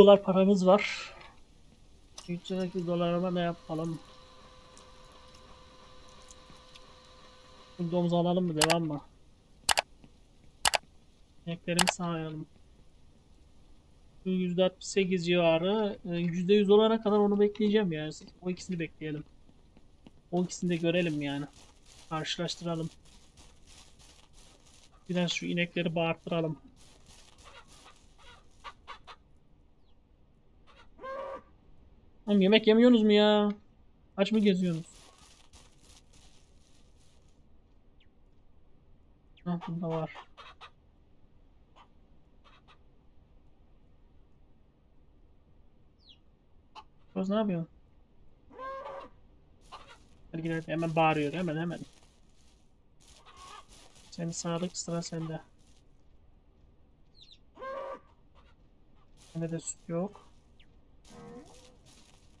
dolar paramız var. 308 dolarıma ne yapalım? Bu domuzu alalım mı? Devam mı? Eklerimi sağlayalım. Şu %68 civarı. e, %100 olana kadar onu bekleyeceğim yani. O ikisini bekleyelim. O ikisini de görelim yani. Karşılaştıralım. Biraz şu inekleri bağırttıralım. Oğlum yemek yemiyorsunuz mu ya? Aç mı geziyorsunuz? Ah bunda var. Kız ne yapıyorsun? Hadi gidelim. Hemen bağırıyor. Hemen hemen. Senin sağlık sıra sende. Bende de süt yok.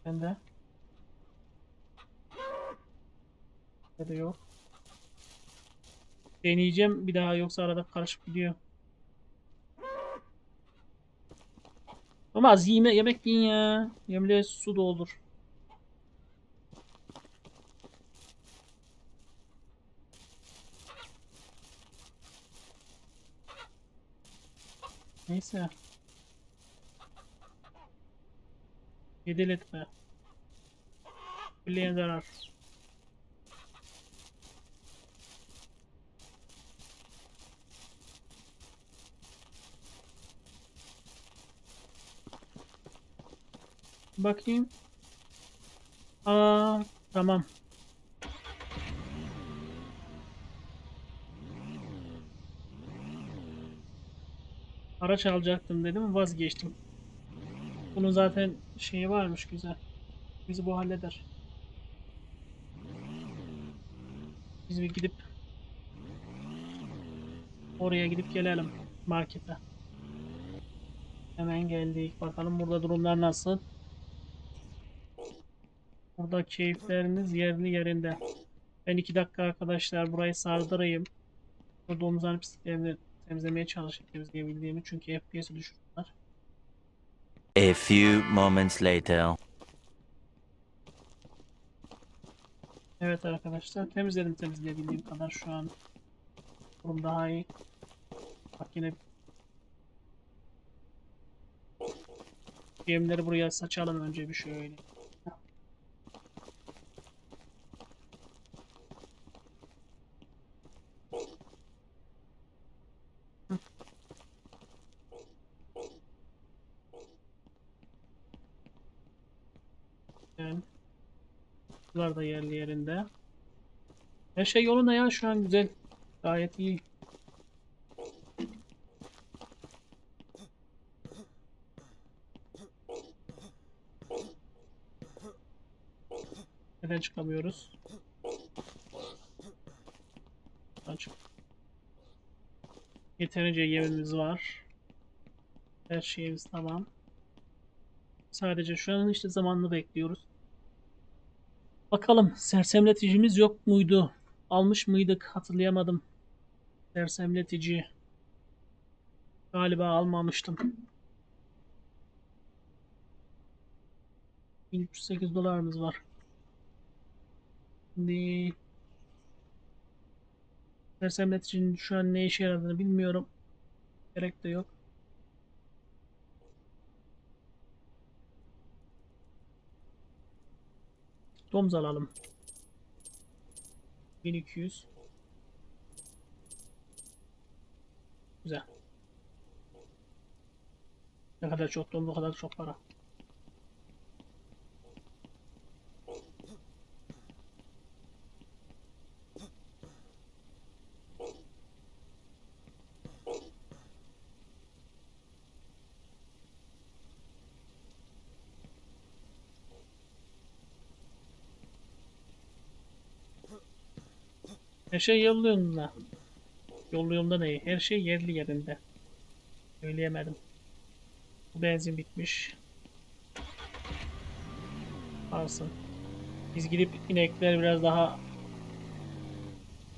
Bende de yok. Deneyeceğim bir daha yoksa arada karışıp gidiyor. Ama az yeme yemek yiyin ya. Yemle su doldur. Neyse. Yedil etme. Birliğe zarar. Bakayım. Aa, tamam. Araç alacaktım dedim vazgeçtim. Bunun zaten şeyi varmış güzel. Bizi bu halleder. Biz bir gidip oraya gidip gelelim markete. Hemen geldik. Bakalım burada durumlar nasıl? Burada keyifleriniz yerli yerinde. Ben iki dakika arkadaşlar burayı sardırayım. Bu domuzların pisliklerini temizlemeye çalışayım temizleyebildiğimi. Çünkü FPS'i düşürdüler. A few moments later. Evet arkadaşlar temizledim temizleyebildiğim kadar şu an. Durum daha iyi. Bak yine Yemleri buraya saçalım önce bir şöyle. Hı. Yani. Yerli yerinde. Her şey yolunda ya şu an güzel. Gayet iyi. Neden çıkamıyoruz? Aç. Yeterince yemimiz var. Her şeyimiz tamam. Sadece şu an işte zamanını bekliyoruz. Bakalım sersemleticimiz yok muydu? Almış mıydık? Hatırlayamadım. Sersemletici. Galiba almamıştım. 1308 dolarımız var. Şimdi sersemleticinin şu an ne işe yaradığını bilmiyorum. Gerek de yok. Domuz alalım. 1200. Güzel. Ne kadar çok domuz o kadar çok para. Her şey yolunda. Yolunda ne? Her şey yerli yerinde. Söyleyemedim. Bu benzin bitmiş. Alsın. Biz gidip inekler biraz daha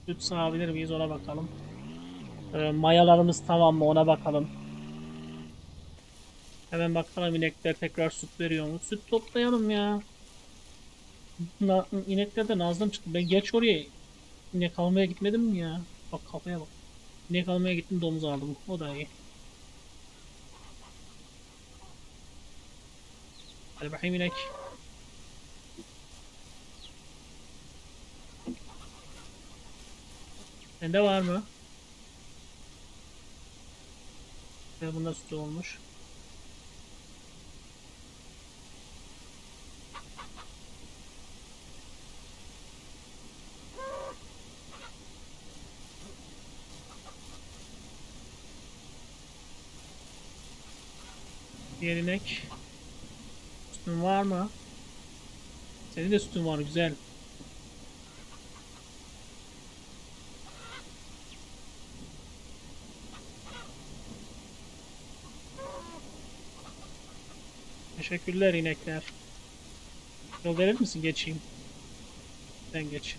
süt sağabilir miyiz ona bakalım. Ee, mayalarımız tamam mı ona bakalım. Hemen bakalım inekler tekrar süt veriyor mu? Süt toplayalım ya. Na, inekler de nazlım çıktı. Ben geç oraya inek almaya gitmedim mi ya? Bak kafaya bak. İnek almaya gittim domuz aldım. O da iyi. Hadi bakayım inek. Sende var mı? Bunda sütü olmuş. Diğer inek. Sütün var mı? Senin de sütün var güzel. Teşekkürler inekler. Yol verir misin? Geçeyim. Sen geç.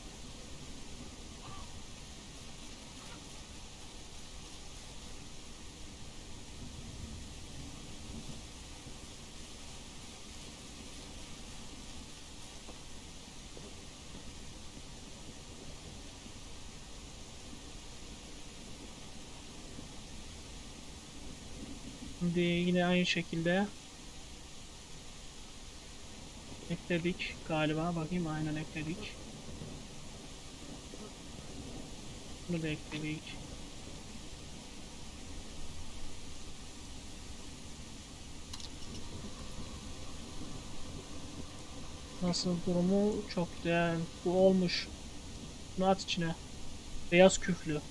Şimdi yine aynı şekilde ekledik galiba. Bakayım aynen ekledik. Bunu da ekledik. Nasıl durumu çok güzel. Bu olmuş. Bunu at içine. Beyaz küflü.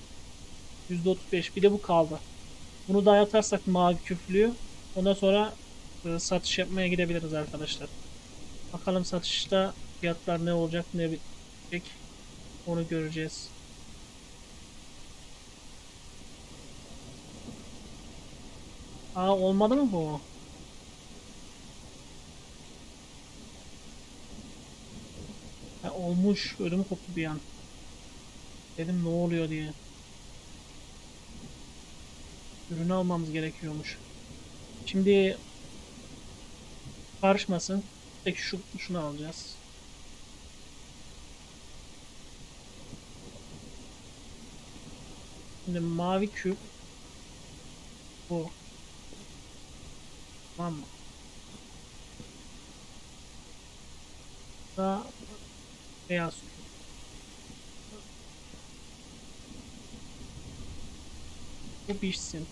%35. Bir de bu kaldı. Bunu da atarsak mavi küflüyü. Ondan sonra e, satış yapmaya gidebiliriz arkadaşlar. Bakalım satışta fiyatlar ne olacak ne bitecek onu göreceğiz. Aa olmadı mı bu? Ha, olmuş. Ödüm koptu bir an. Dedim ne oluyor diye. Ürünü almamız gerekiyormuş. Şimdi karışmasın. Tek şu şunu alacağız. Şimdi mavi küp bu. Tamam mı? Da beyaz küp. Bu pişsin.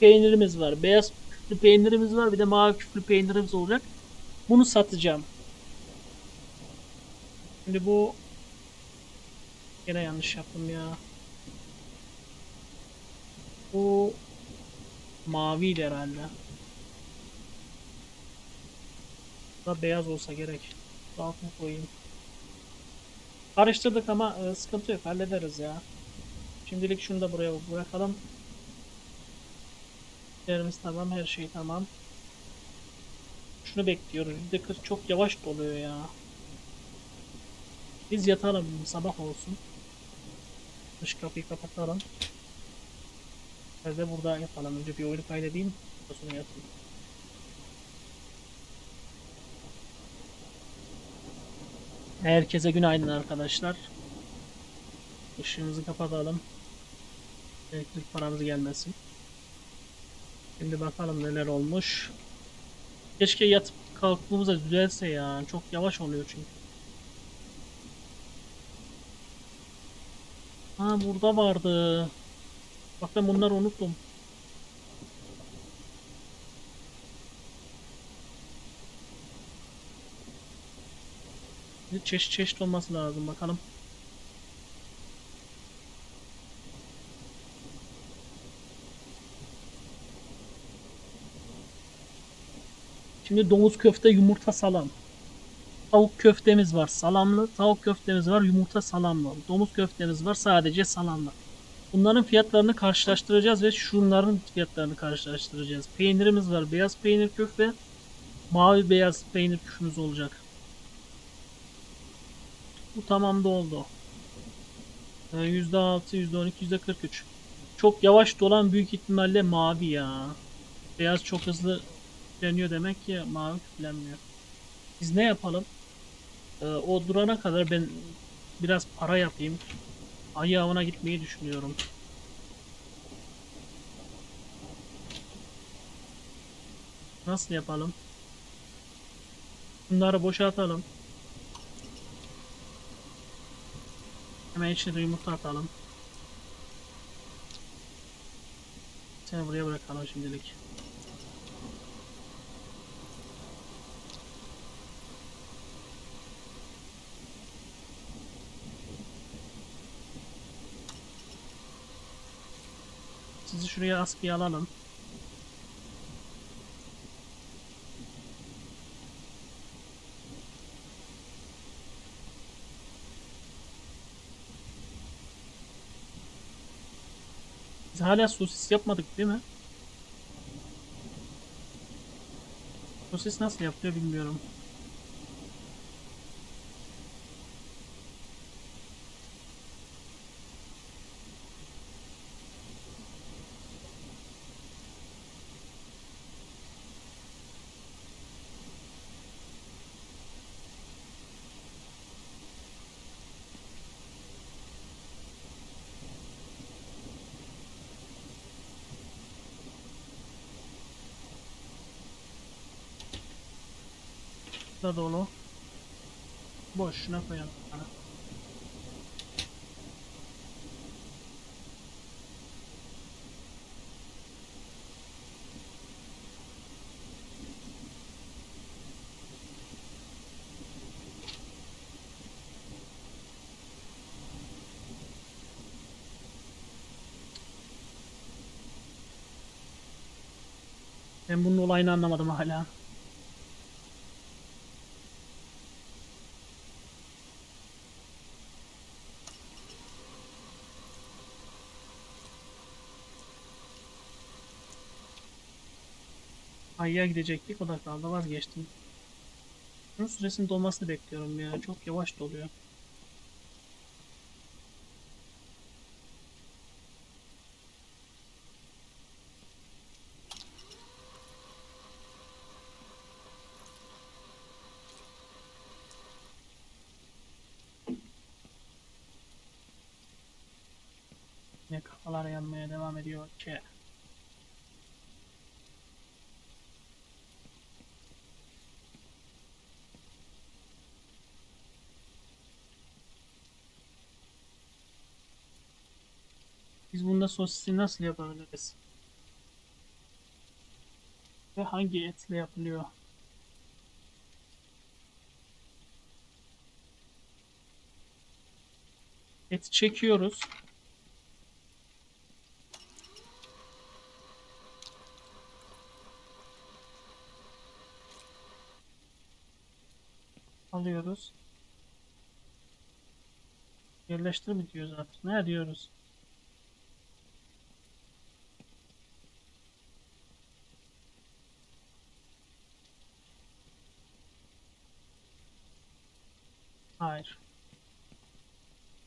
Peynirimiz var. Beyaz küflü peynirimiz var. Bir de mavi küflü peynirimiz olacak. Bunu satacağım. Şimdi bu Yine yanlış yaptım ya. Bu maviydi herhalde. Da beyaz olsa gerek. Altını koyayım. Karıştırdık ama e, sıkıntı yok hallederiz ya. Şimdilik şunu da buraya bırakalım. Yerimiz tamam, her şey tamam. Şunu bekliyoruz. %40 çok yavaş doluyor ya. Biz yatalım, sabah olsun. Dış kapıyı kapatalım. Biz de burada yapalım. Önce bir oyunu kaydedeyim. Sonra yatayım. Herkese günaydın arkadaşlar. Işığımızı kapatalım. Elektrik paramız gelmesin. Şimdi bakalım neler olmuş. Keşke yatıp kalktığımızda düzelse ya. Çok yavaş oluyor çünkü. Ha burada vardı. Bak ben bunları unuttum. Çeşit çeşit olması lazım bakalım. Şimdi domuz köfte yumurta salam. Tavuk köftemiz var salamlı. Tavuk köftemiz var yumurta salamlı. Domuz köftemiz var sadece salamlı. Bunların fiyatlarını karşılaştıracağız ve şunların fiyatlarını karşılaştıracağız. Peynirimiz var. Beyaz peynir küf ve mavi beyaz peynir küfümüz olacak. Bu tamam da oldu. Ee, %6, %12, %43. Çok yavaş dolan büyük ihtimalle mavi ya. Beyaz çok hızlı küfleniyor demek ki mavi küflenmiyor. Biz ne yapalım? Ee, o durana kadar ben biraz para yapayım. Ayı avına gitmeyi düşünüyorum. Nasıl yapalım? Bunları boşaltalım. Hemen içine yumurta atalım. Seni buraya bırakalım şimdilik. Sizi şuraya askıya alalım. Biz hala sosis yapmadık değil mi? Sosis nasıl yapılıyor bilmiyorum. Da dolu. Boş şuna koyalım. Ben bunun olayını anlamadım hala. Ay'a gidecektik o da kaldı vazgeçtim. Bunun süresinin dolmasını bekliyorum ya. Çok yavaş doluyor. Ne kafalar yanmaya devam ediyor ki. Biz bunda sosisi nasıl yapabiliriz? Ve hangi etle yapılıyor? Eti çekiyoruz. Alıyoruz. Yerleştir mi diyoruz artık? Ne diyoruz?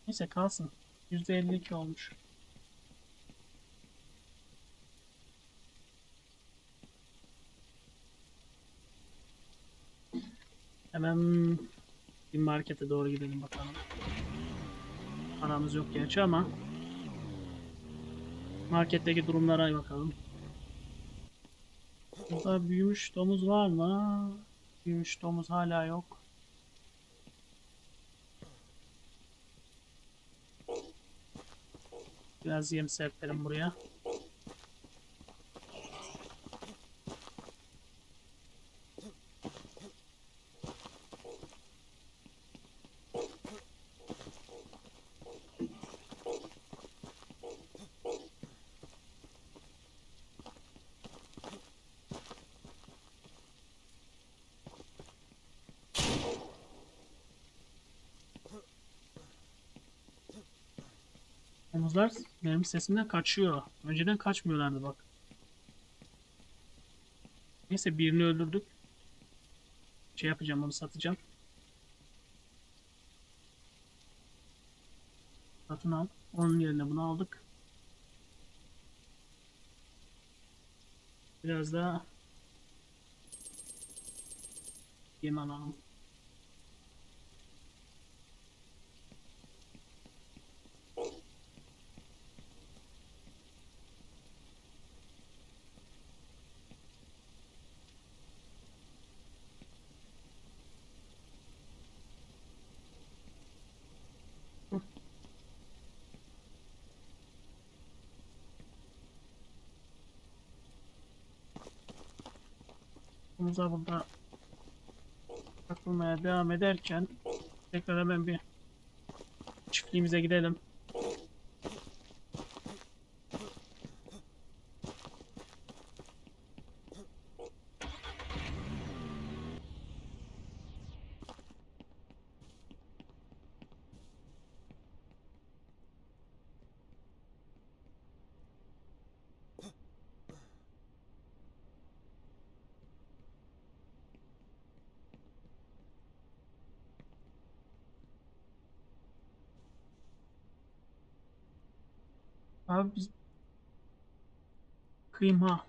Neyse kalsın. %52 olmuş. Hemen bir markete doğru gidelim bakalım. Paramız yok gerçi ama marketteki durumlara bakalım. Burada büyümüş domuz var mı? Büyümüş domuz hala yok. Biraz yem serpelim buraya. Benim sesimden kaçıyor. Önceden kaçmıyorlardı bak. Neyse birini öldürdük. Şey yapacağım onu satacağım. Satın al. Onun yerine bunu aldık. Biraz daha yem alalım. Omuza burada takılmaya devam ederken tekrar hemen bir çiftliğimize gidelim. Abi biz kıyma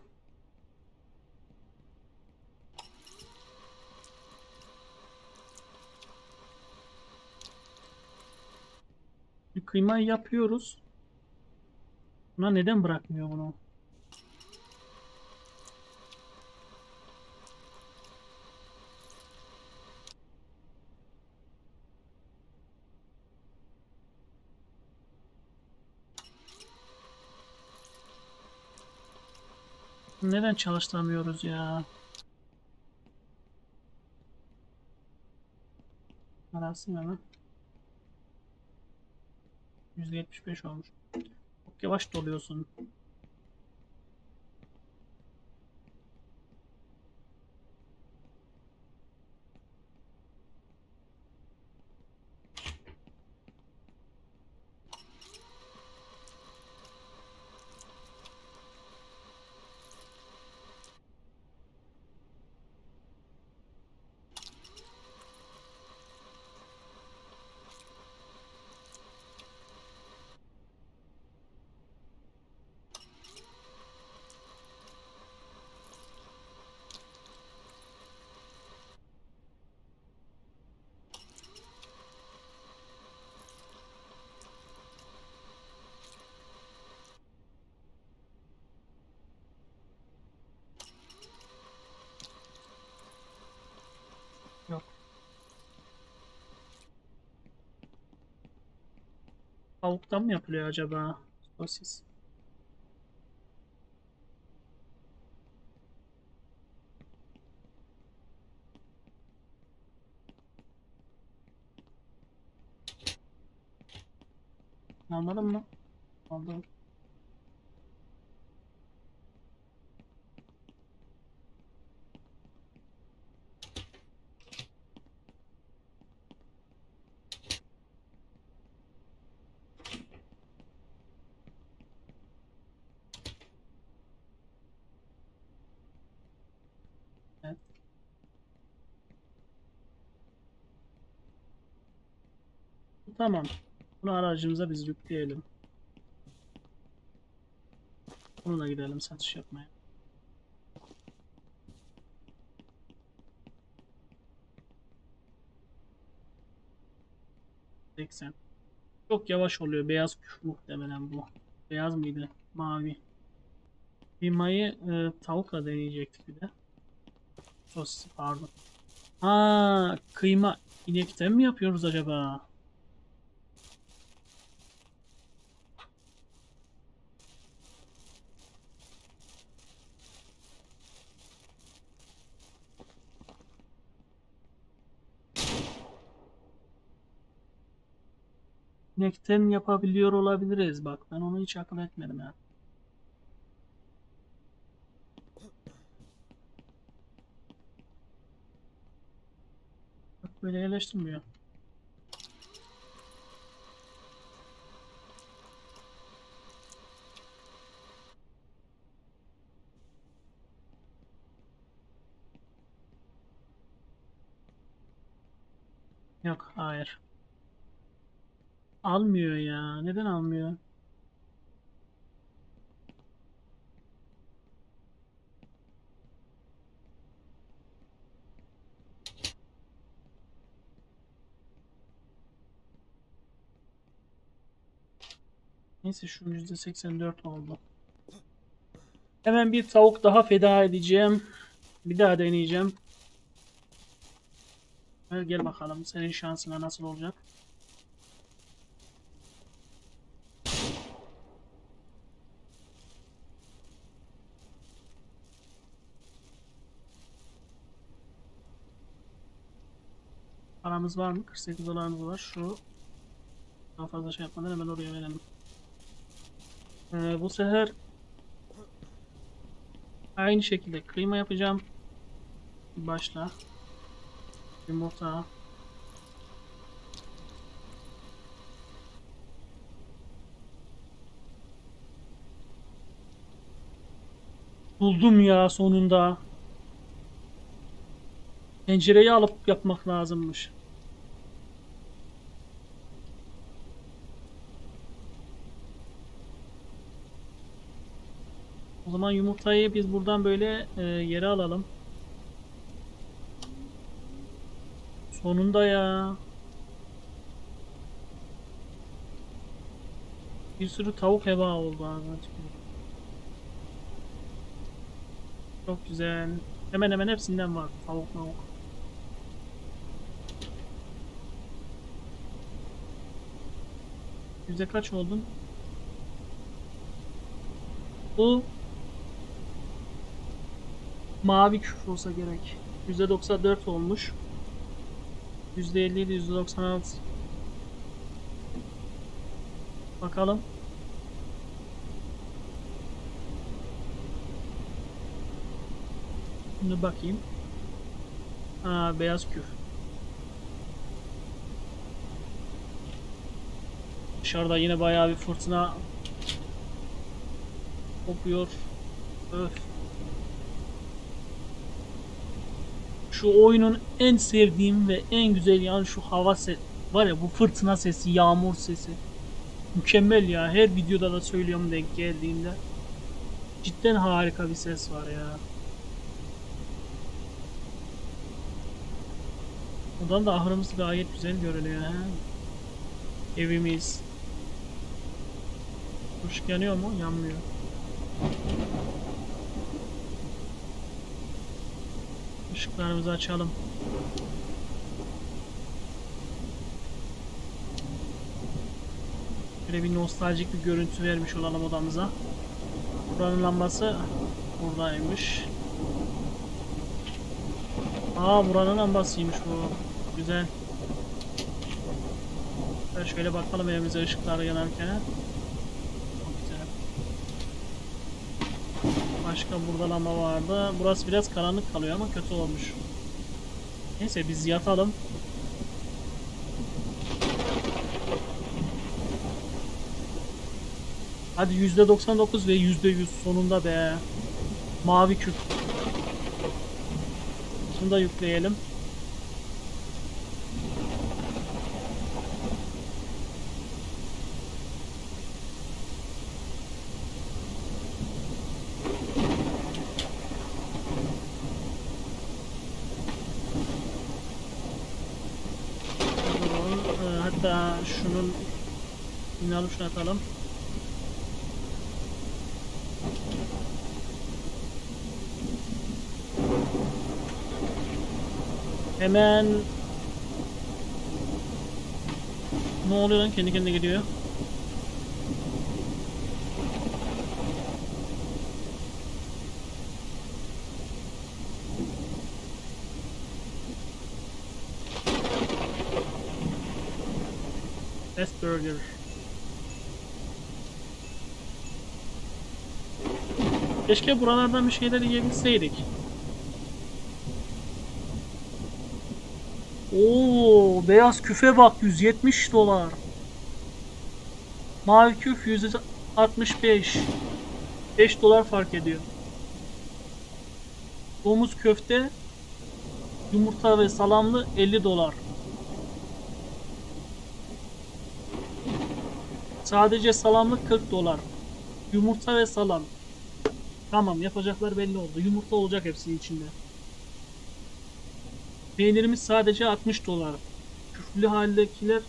Bir kıymayı yapıyoruz. Buna neden bırakmıyor bunu? Neden çalıştıramıyoruz ya? Arasın hemen. %75 olmuş. Çok yavaş doluyorsun. Tavuktan mı yapılıyor acaba? Sosis. Almadın mı? Aldım. Evet. Tamam. Bunu aracımıza biz yükleyelim. Bununla gidelim satış yapmaya. Seksen. Çok yavaş oluyor. Beyaz kuş muhtemelen bu. Beyaz mıydı? Mavi. Kıymayı e, tavukla deneyecektik bir de. Sosis pardon. Ha, kıyma inekten mi yapıyoruz acaba? İnekten yapabiliyor olabiliriz. Bak ben onu hiç akıl etmedim ya. Bak böyle yerleştirmiyor. Yok, hayır. Almıyor ya. Neden almıyor? Neyse şu %84 oldu. Hemen bir tavuk daha feda edeceğim. Bir daha deneyeceğim. Gel, bakalım senin şansına nasıl olacak. Paramız var mı? 48 dolarımız var. Şu daha fazla şey yapmadan hemen oraya verelim. Ee, bu sefer aynı şekilde kıyma yapacağım. Başla. Yumurta. Buldum ya sonunda. Tencereyi alıp yapmak lazımmış. Zaman yumurtayı biz buradan böyle e, yere alalım. Sonunda ya. Bir sürü tavuk heba oldu abi. Çok güzel. Hemen hemen hepsinden var. Tavuk mavuk. Yüzde kaç oldun? Bu mavi küf olsa gerek. Yüzde 94 olmuş. Yüzde 57, yüzde 96. Bakalım. Şimdi bakayım. Ha beyaz küf. Dışarıda yine bayağı bir fırtına kopuyor. Öf. Şu oyunun en sevdiğim ve en güzel yani şu hava ses var ya bu fırtına sesi, yağmur sesi. Mükemmel ya. Her videoda da söylüyorum denk geldiğinde. Cidden harika bir ses var ya. Buradan da ahırımız gayet güzel görünüyor ha. Evimiz. Işık yanıyor mu? Yanmıyor. Işıklarımızı açalım. Böyle bir nostaljik bir görüntü vermiş olalım odamıza. Buranın lambası buradaymış. Aa buranın lambasıymış bu. Güzel. Şöyle bakalım evimize ışıklar yanarken. Çok güzel. Başka burada lamba vardı. Burası biraz karanlık kalıyor ama kötü olmuş. Neyse biz yatalım. Hadi %99 ve %100 sonunda be. Mavi küp. Bunu da yükleyelim. Atalım. Hemen Ne oluyor lan kendi kendine gidiyor. Best Keşke buralardan bir şeyler yiyebilseydik. Oo, beyaz küfe bak 170 dolar. Mavi küf 165. 5 dolar fark ediyor. Domuz köfte yumurta ve salamlı 50 dolar. Sadece salamlı 40 dolar. Yumurta ve salam Tamam yapacaklar belli oldu. Yumurta olacak hepsinin içinde. Peynirimiz sadece 60 dolar. Küflü haldekiler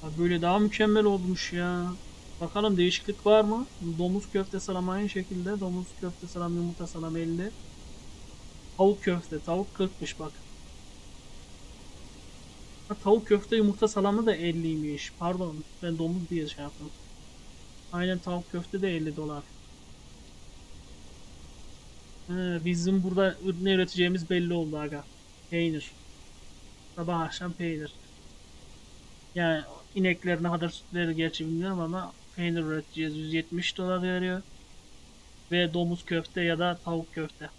Ha, Böyle daha mükemmel olmuş ya. Bakalım değişiklik var mı? Domuz köfte salam aynı şekilde. Domuz köfte salam, yumurta salam 50. Tavuk köfte. Tavuk 40'mış bak. Ha, tavuk köfte yumurta salamı da 50'ymiş. Pardon ben domuz diye şey yaptım. Aynen tavuk köfte de 50 dolar. He, bizim burada ne üreteceğimiz belli oldu aga. Peynir. Sabah akşam peynir. Yani inekler ne kadar süt verir gerçi bilmiyorum ama peynir üreteceğiz. 170 dolar veriyor. Ve domuz köfte ya da tavuk köfte.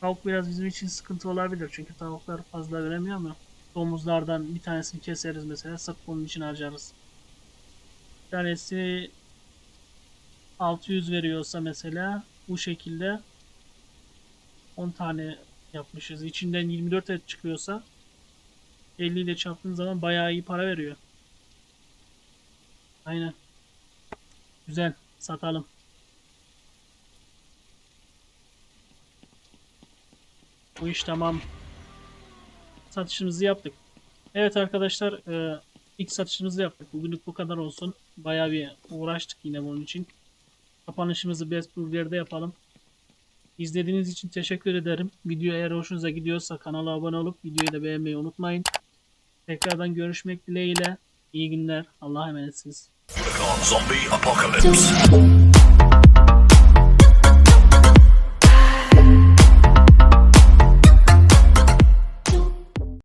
Tavuk biraz bizim için sıkıntı olabilir çünkü tavuklar fazla veremiyor ama domuzlardan bir tanesini keseriz mesela sırf bunun için harcarız. Bir tanesi 600 veriyorsa mesela bu şekilde 10 tane yapmışız. İçinden 24 et çıkıyorsa 50 ile çarptığın zaman bayağı iyi para veriyor. Aynen. Güzel. Satalım. Bu iş tamam. Satışımızı yaptık. Evet arkadaşlar e, ilk satışımızı yaptık. Bugünlük bu kadar olsun. Bayağı bir uğraştık yine bunun için. Kapanışımızı Best Burger'de yapalım. İzlediğiniz için teşekkür ederim. Video eğer hoşunuza gidiyorsa kanala abone olup videoyu da beğenmeyi unutmayın. Tekrardan görüşmek dileğiyle. İyi günler. Allah'a emanetsiniz. Zombie apocalypse.